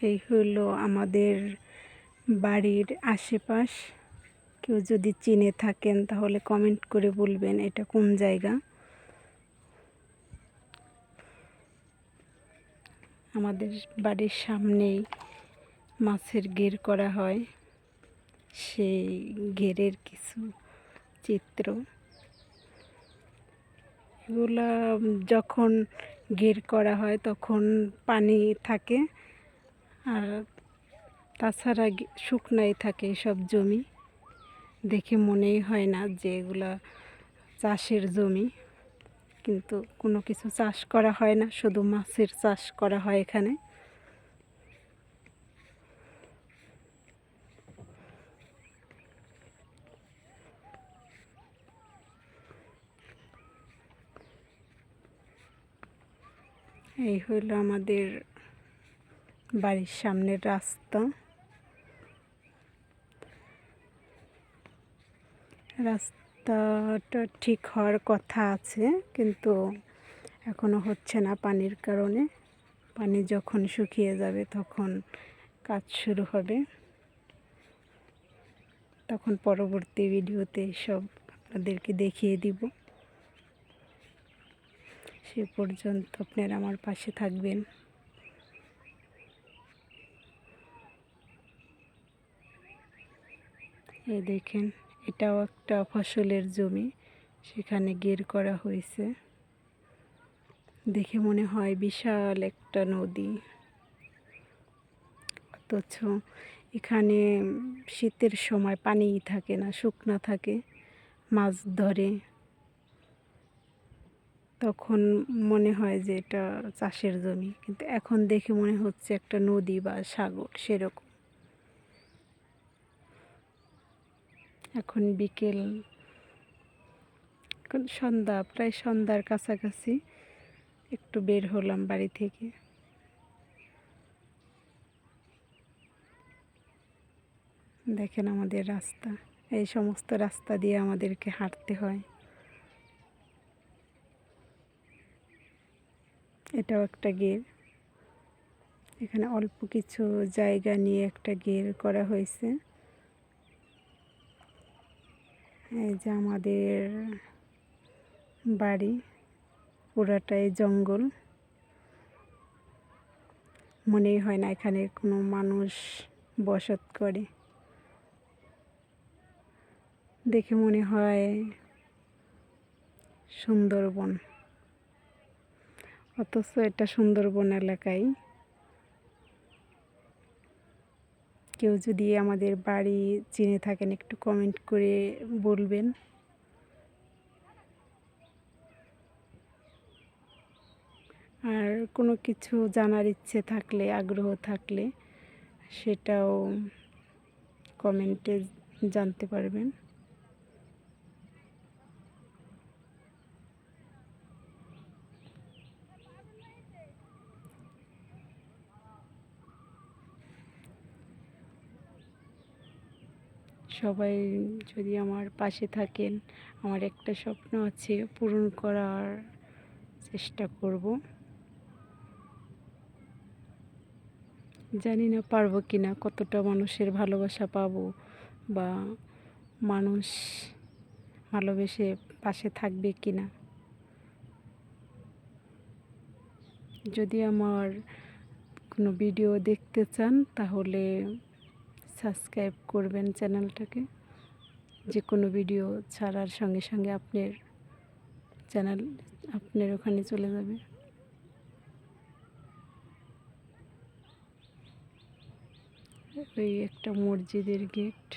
এই হলো আমাদের বাড়ির আশেপাশ। কেউ যদি চিনে থাকেন তাহলে কমেন্ট করে বলবেন এটা কোন জায়গা। আমাদের বাড়ির সামনেই মাছের গের করা হয়। সেই ঘেরের কিছু চিত্র। এগুলা যখন ঘের করা হয় তখন পানি থাকে। আর তাছাড়া শুকনাই থাকে সব জমি। দেখে মনেই হয় না যে এগুলা চাষের জমি। কিন্তু কোনো কিছু চাষ করা হয় না, শুধু মাছের চাষ করা হয় এখানে। এই হইল আমাদের বাড়ির সামনের রাস্তা। রাস্তাটা ঠিক হওয়ার কথা আছে, কিন্তু এখনও হচ্ছে না পানির কারণে। পানি যখন শুকিয়ে যাবে তখন কাজ শুরু হবে। তখন পরবর্তী ভিডিওতে সব আপনাদেরকে দেখিয়ে দিব। সে পর্যন্ত আপনারা আমার পাশে থাকবেন। এই দেখেন, এটাও একটা ফসলের জমি, সেখানে গের করা হয়েছে। দেখে মনে হয় বিশাল একটা নদী। অথচ এখানে শীতের সময় পানিই থাকে না, শুকনা থাকে, মাছ ধরে। তখন মনে হয় যে এটা চাষের জমি, কিন্তু এখন দেখে মনে হচ্ছে একটা নদী বা সাগর, সেরকম। এখন বিকেল, এখন সন্ধ্যা, প্রায় সন্ধ্যার কাছাকাছি। একটু বের হলাম বাড়ি থেকে। দেখেন আমাদের রাস্তা, এই সমস্ত রাস্তা দিয়ে আমাদেরকে হাঁটতে হয়। এটাও একটা গের। এখানে অল্প কিছু জায়গা নিয়ে একটা গের করা হয়েছে। এই যে আমাদের বাড়ি, পুরাটাই জঙ্গল। মনেই হয় না এখানে কোনো মানুষ বসত করে। দেখে মনে হয় সুন্দরবন। অথচ এটা সুন্দরবন এলাকায় কেউ যদি আমাদের বাড়ি চিনে থাকেন, একটু কমেন্ট করে বলবেন। আর কোনো কিছু জানার ইচ্ছে থাকলে, আগ্রহ থাকলে, সেটাও কমেন্টে জানতে পারবেন। সবাই যদি আমার পাশে থাকেন, আমার একটা স্বপ্ন আছে পূরণ করার চেষ্টা করব। জানি না পারব কি না কতটা মানুষের ভালোবাসা পাবো বা মানুষ ভালোবেসে পাশে থাকবে কি না যদি আমার কোনো ভিডিও দেখতে চান, তাহলে সাবস্ক্রাইব করবেন চ্যানেলটাকে। যে কোনো ভিডিও ছাড়ার সঙ্গে সঙ্গে আপনার চ্যানেল, আপনার ওখানে চলে যাবে। ওই একটা মসজিদের গেট